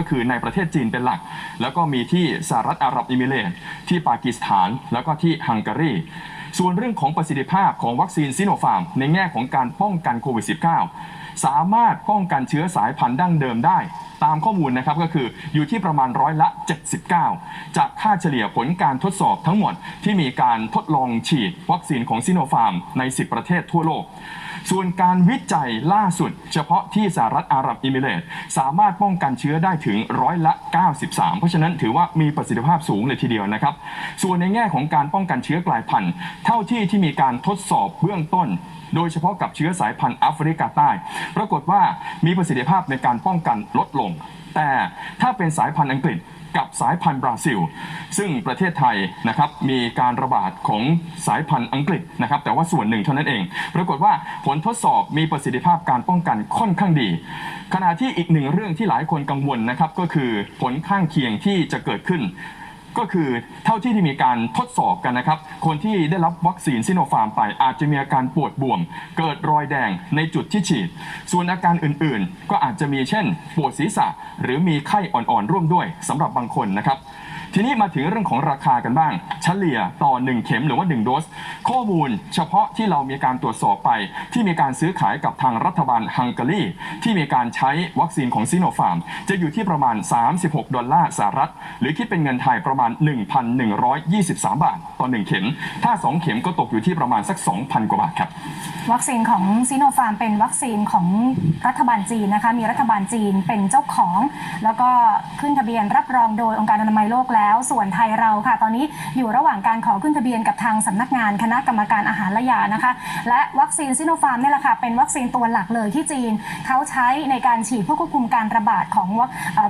ก็คือในประเทศจีนเป็นหลัก แล้วก็มีที่สหรัฐอาหรับเอมิเรตที่ปากีสถาน แล้วก็ที่ฮังการี ส่วนเรื่องของประสิทธิภาพของวัคซีนซิโนฟาร์ม ในแง่ของการป้องกันโควิด -19 สามารถป้องกันเชื้อสายพันธุ์ดั้งเดิมได้ ตามข้อมูลนะครับก็คืออยู่ที่ประมาณร้อยละ 79 จากค่าเฉลี่ยผลการทดสอบทั้งหมดที่มีการทดลองฉีดวัคซีนของซิโนฟาร์มใน 10 ประเทศทั่วโลก ส่วนการวิจัยล่าสุด เฉพาะที่สหรัฐอาหรับเอมิเรตสามารถป้องกันเชื้อได้ถึงร้อยละ 93 เพราะฉะนั้นถือว่ามีประสิทธิภาพสูงเลยทีเดียวนะครับ ส่วนในแง่ของการป้องกันเชื้อกลายพันธุ์ เท่าที่ที่มีการทดสอบเบื้องต้นโดยเฉพาะกับเชื้อสายพันธุ์แอฟริกาใต้ ปรากฏว่ามีประสิทธิภาพในการป้องกันลดลง แต่ถ้าเป็นสายพันธุ์อังกฤษกับสายพันธุ์บราซิล ซึ่งประเทศไทยนะครับมีการระบาดของสายพันธุ์อังกฤษนะครับแต่ว่าส่วนหนึ่งเท่านั้นเอง ปรากฏว่าผลทดสอบมีประสิทธิภาพการป้องกันค่อนข้างดี ขณะที่อีกหนึ่งเรื่องที่หลายคนกังวลนะครับก็คือผลข้างเคียงที่จะเกิดขึ้น ก็คือเท่าที่ที่มีการทดสอบกันนะครับ คนที่ได้รับวัคซีนซิโนฟาร์มไปอาจจะมีอาการปวดบวม เกิดรอยแดงในจุดที่ฉีด ส่วนอาการอื่นๆ ก็อาจจะมีเช่น ปวดศีรษะ หรือมีไข้อ่อนๆร่วมด้วยสำหรับบางคนนะครับ ทีนี้มาถึงเรื่องของราคากันบ้าง เฉลี่ยต่อ 1 เข็มหรือว่า 1 โดส ข้อมูลเฉพาะที่เรามีการตรวจสอบไป ที่มีการซื้อขายกับทางรัฐบาลฮังการีที่มีการใช้วัคซีนของซิโนฟาร์ม จะอยู่ที่ประมาณ 36 ดอลลาร์สหรัฐ หรือคิดเป็นเงินไทยประมาณ 1,123 บาท ต่อ 1 เข็ม ถ้า 2 เข็มก็ตกอยู่ที่ประมาณสัก 2,000 กว่าบาทครับ วัคซีนของซีโนฟาร์มเป็นวัคซีนของรัฐบาลจีนนะคะ มีรัฐบาลจีนเป็นเจ้าของ แล้วก็ขึ้นทะเบียนรับรองโดยองค์การอนามัยโลกแล้วแล้ว ส่วนไทยเราค่ะ ตอนนี้อยู่ระหว่างการขอขึ้นทะเบียนกับทางสำนักงานคณะกรรมการอาหารและยานะคะ และวัคซีนซิโนฟาร์มเนี่ยแหละค่ะเป็นวัคซีนตัวหลักเลยที่จีน เขาใช้ในการฉีดเพื่อควบคุมการระบาดของ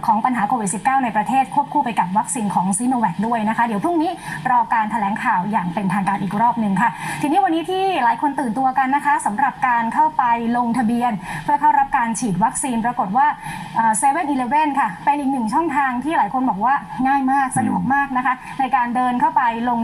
ของปัญหาโควิด -19 ในประเทศควบคู่ไปกับวัคซีนของซีโนแวคด้วยนะคะ เดี๋ยวพรุ่งนี้รอการแถลงข่าวอย่างเป็นทางการอีกรอบหนึ่งค่ะ ทีนี้วันนี้ที่หลายคนตื่นตัวกันนะคะสำหรับการเข้าไปลงทะเบียน เพื่อเข้ารับการฉีดวัคซีนปรากฏว่าเซเว่นอีเลฟเว่นค่ะ เป็นอีกหนึ่งช่องทางที่หลายคนบอกว่าง่ายมากสะดวกมากนะคะในการเดินเข้าไปลง